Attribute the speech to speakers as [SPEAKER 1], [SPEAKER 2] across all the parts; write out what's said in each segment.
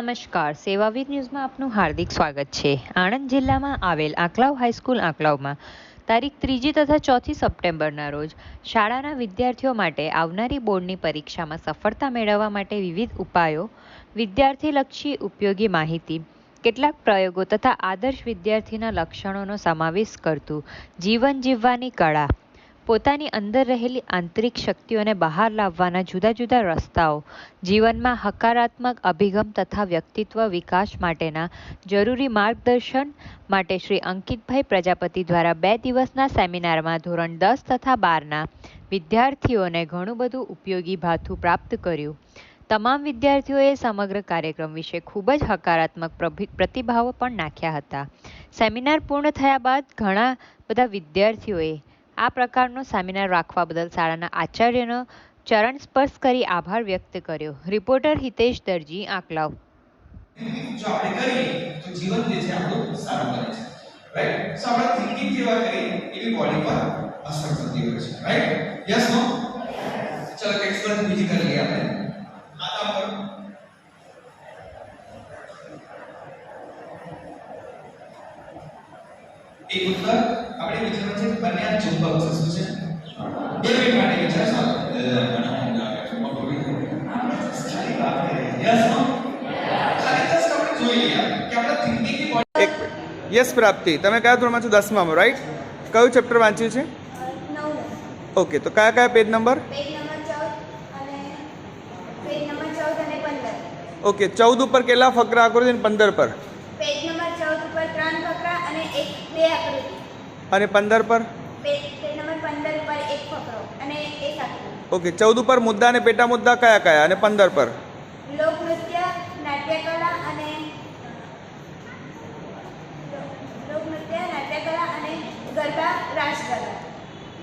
[SPEAKER 1] નમસ્કાર. સેવાવીર ન્યૂઝમાં આપનું હાર્દિક સ્વાગત છે. આણંદ જિલ્લામાં આવેલ આંકલાવ હાઈસ્કૂલ આંકલાવમાં તારીખ ત્રીજી તથા ચોથી સપ્ટેમ્બરના રોજ શાળાના વિદ્યાર્થીઓ માટે આવનારી બોર્ડની પરીક્ષામાં સફળતા મેળવવા માટે વિવિધ ઉપાયો, વિદ્યાર્થીલક્ષી ઉપયોગી માહિતી, કેટલાક પ્રયોગો તથા આદર્શ વિદ્યાર્થીના લક્ષણોનો સમાવેશ કરતું જીવન જીવવાની કળા પોતાની અંદર રહેલી આંતરિક શક્તિઓને બહાર લાવવાના જુદા જુદા રસ્તાઓ, જીવનમાં હકારાત્મક અભિગમ તથા વ્યક્તિત્વ વિકાસ માટેના જરૂરી માર્ગદર્શન માટે શ્રી અંકિતભાઈ પ્રજાપતિ દ્વારા બે દિવસના સેમિનારમાં ધોરણ દસ તથા બારના વિદ્યાર્થીઓને ઘણું બધું ઉપયોગી ભાથું પ્રાપ્ત કર્યું. તમામ વિદ્યાર્થીઓએ સમગ્ર કાર્યક્રમ વિશે ખૂબ જ હકારાત્મક પ્રતિભાવો પણ નાખ્યા હતા. સેમિનાર પૂર્ણ થયા બાદ ઘણા બધા વિદ્યાર્થીઓએ આ પ્રકારનો સેમિનાર રાખવા બદલ શાળાના આચાર્યનો ચરણ સ્પર્શ કરી આભાર વ્યક્ત કર્યો. રિપોર્ટર હિતેશ દરજી, આંકલાવ.
[SPEAKER 2] જો એક ઉત્તર આપણે વિચારવાનું છે બંને આ
[SPEAKER 3] એક યસ પ્રાપ્તિ. તમે કયા ધોરણમાં છો? દસમામાં રાઈટ કયું ચેપ્ટર વાંચ્યું છે? ઓકે તો કયા કયા પેજ નંબર ઓકે ચૌદ ઉપર કેટલા ફકરા આકૃતિ અને પંદર પર?
[SPEAKER 4] અને
[SPEAKER 3] પંદર પર?
[SPEAKER 4] એક ફકરો અને એક
[SPEAKER 3] ઓકે ચૌદ ઉપર મુદ્દા અને પેટા મુદ્દા કયા કયા અને પંદર પર?
[SPEAKER 4] લોકનૃત્ય નાટ્યકલા અને લોકનૃત્ય નાટ્યકલા અને ગરબા રાસગરબા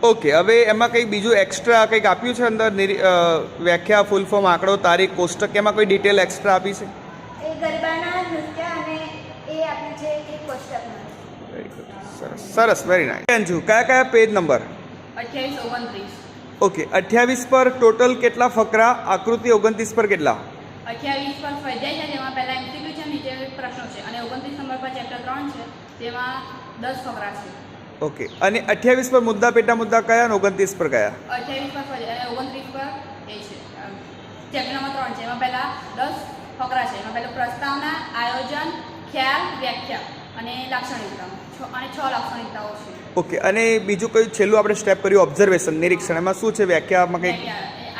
[SPEAKER 3] ઓકે હવે એમાં કંઈ બીજું એક્સ્ટ્રા કંઈક આપ્યું છે અંદર? વ્યાખ્યા ફૂલ ફોર્મ આંકડો તારીખ કોષ્ટક એમાં કોઈ ડિટેલ એક્સ્ટ્રા આપી છે?
[SPEAKER 4] એ ગરબાના નૃત્ય અને એ આપ્યું છે એક કોષ્ટકમાં.
[SPEAKER 3] વેરી ગુડ સરસ સરસ વેરી નાઇસ અંજુ કયા કયા પેજ નંબર
[SPEAKER 5] અઠ્યાવીસ ઓગણત્રીસ.
[SPEAKER 3] ઓકે અઠ્યાવીસ પર ટોટલ કેટલા ફકરા આકૃતિ ઓગણત્રીસ પર કેટલા?
[SPEAKER 5] અઠ્યાવીસ પર સ્વાધ્યાય છે જેમાં પહેલાં એમસીક્યુ છે નીચે પ્રશ્નો છે. અને ઓગણત્રીસ નંબર પર ચેપ્ટર ત્રણ છે તેમાં દસ ફકરા છે.
[SPEAKER 3] ઓકે અને અઠ્યાવીસ પર મુદ્દા પેટા મુદ્દા કયા અને ઓગણત્રીસ પર કયા?
[SPEAKER 5] અઠ્યાવીસ પર અને ઓગણત્રીસ પર એ છે. ચેપ્ટર નંબર ત્રણ છે એમાં પહેલાં દસ ફકરા છે. એમાં પહેલું પ્રસ્તાવના આયોજન ખ્યાલ વ્યાખ્યા. અને લાક્ષણિકતા અને છ લાક્ષણિકતાઓ છે.
[SPEAKER 3] ઓકે અને બીજું કયું છેલ્લું આપણે સ્ટેપ કર્યું ઓબ્ઝર્વેશન નિરીક્ષણ? એમાં શું છે વ્યાખ્યામાં કંઈક?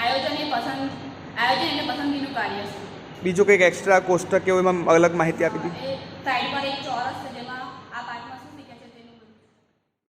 [SPEAKER 5] આયોજન એ પસંદ આયોજન એટલે પસંદગીનું કાર્ય છે.
[SPEAKER 3] બીજું કંઈક એક્સ્ટ્રા કોષ્ટક કે એવું એમાં અલગ માહિતી આપી હતી
[SPEAKER 5] સાઈડ પર એક ચોરસ